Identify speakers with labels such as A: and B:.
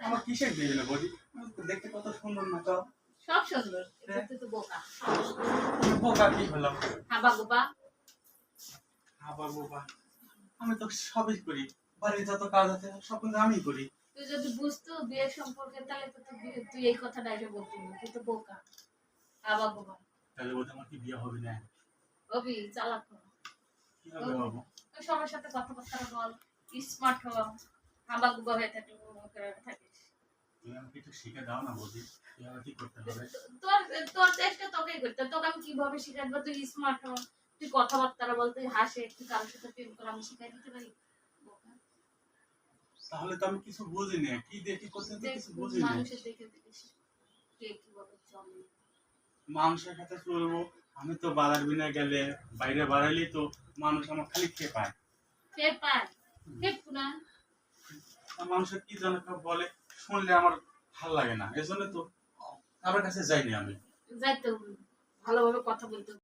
A: আমার কিসের বিয়ে না বলি? দেখতে কত সুন্দর না তো
B: সব সুন্দর তুই তো বোকা
A: বোকা কি হলাম?
B: হাবা গোবা
A: আবার বোকা আমি তো সবই করি। বাড়ির যত কাজ আছে সব কিন্তু আমি করি।
B: তুই যদি বুঝতো বিয়ের সম্পর্কে তাহলে তো তুই এই কথাটা এসে বলতি না তুই তো বোকা। হাবা গোবা
A: তাহলে বলতে আমার কি বিয়ে হবে না?
B: চালাক।
A: কীভাবে হব?
B: সবার সাথে কথাবার্তা বল স্মার্ট হওয়া হাবা গোবা হয়ে থাকি।
A: তুমি আমাকে একটু শিখে দাও না বৌদি কীভাবে কি করতে হবে?
B: তোর তোর চেষ্টা তোকেই করতে তোকে আমি কীভাবে শিখাবো তুই স্মার্ট হ। তুই কথাবার্তা বল তুই হাসে তুই কারোর সাথে প্রেম করে আমি শিখাই দিতে পারি?
A: তাহলে তো আমি কিছু বুঝি না কি কি করতে কিছু বুঝি না
B: মানুষের দেখে দেখিস। কে কীভাবে চলে।
A: মানুষের সাথে চলবো। আমি তো বাড়ার বিনা গেলে বাইরে বাড়াইলেই তো মানুষ আমার খালি খেয়ে পায়।
B: কে পায়। পুনা
A: মানুষের কি যেন কেউ বলে? শুনলে আমার ভালো লাগে না। এজন্য তো কারোর কাছে যাইনি আমি।
B: যাইতো ভালোভাবে কথা বলতে